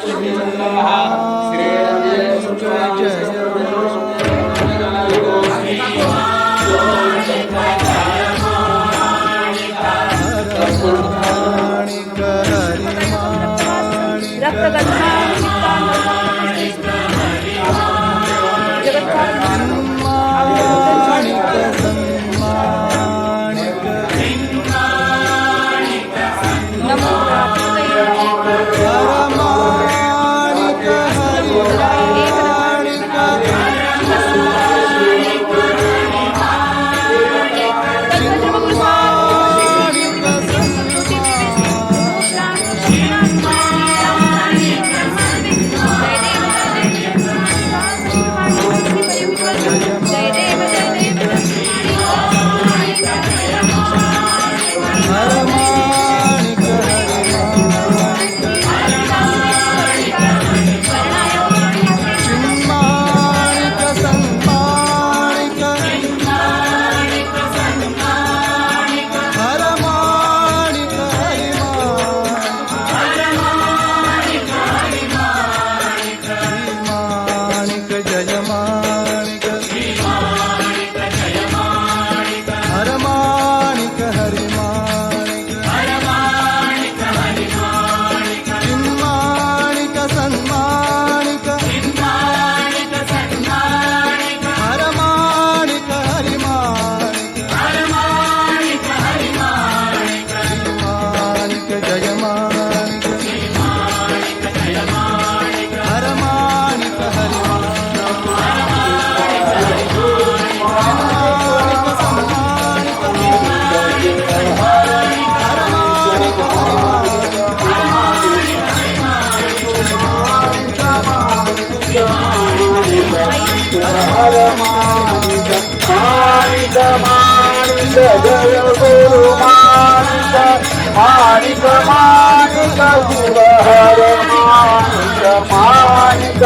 శ్రీరంగా जय गुरु मानिक मानिक मानिक गुरहर मानिक मानिक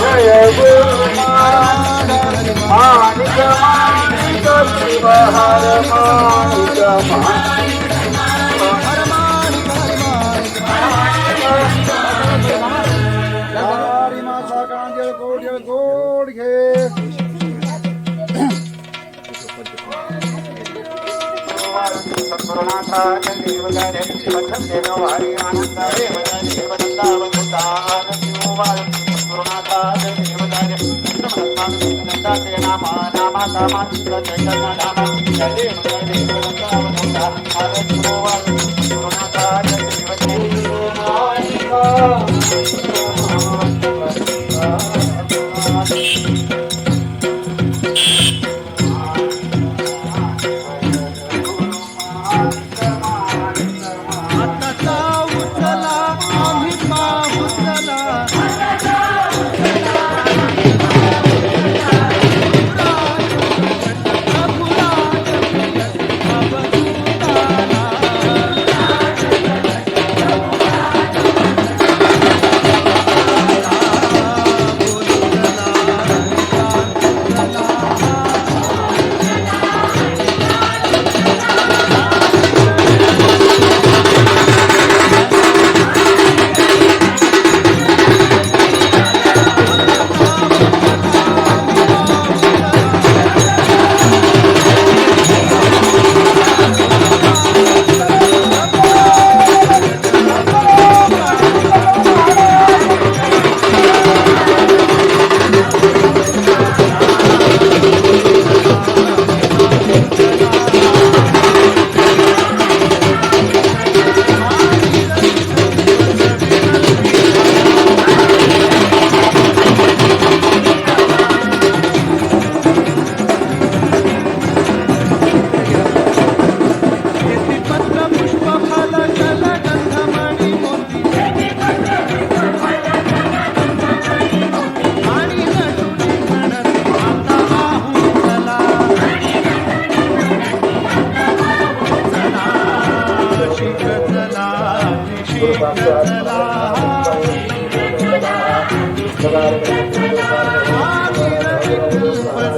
जय गुरु Manik Manik Manik गुरहर Manik Manik Oh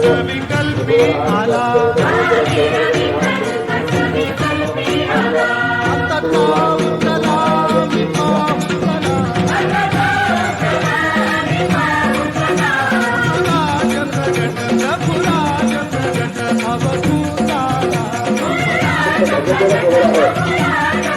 सविकल्पे Thank you.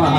నమ.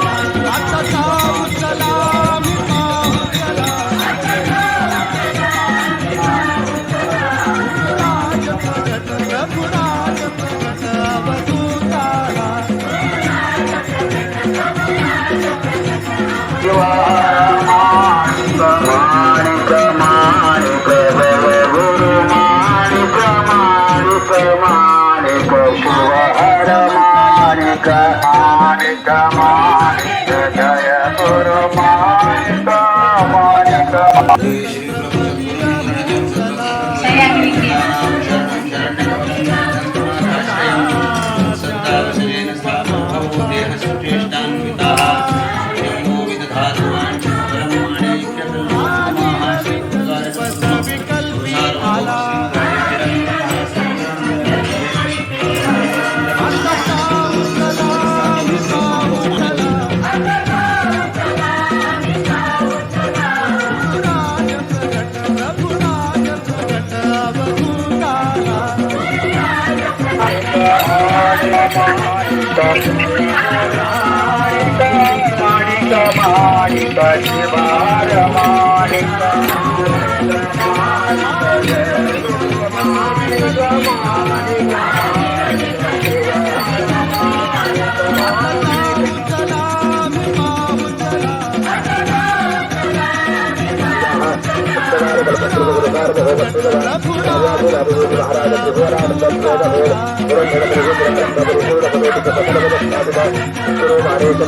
मानिक मानिक शिवहर मानिक मानिक मानिक ప్రభురాజు ప్రభురాజు మహారాజు ప్రభురాజు ప్రభురాజు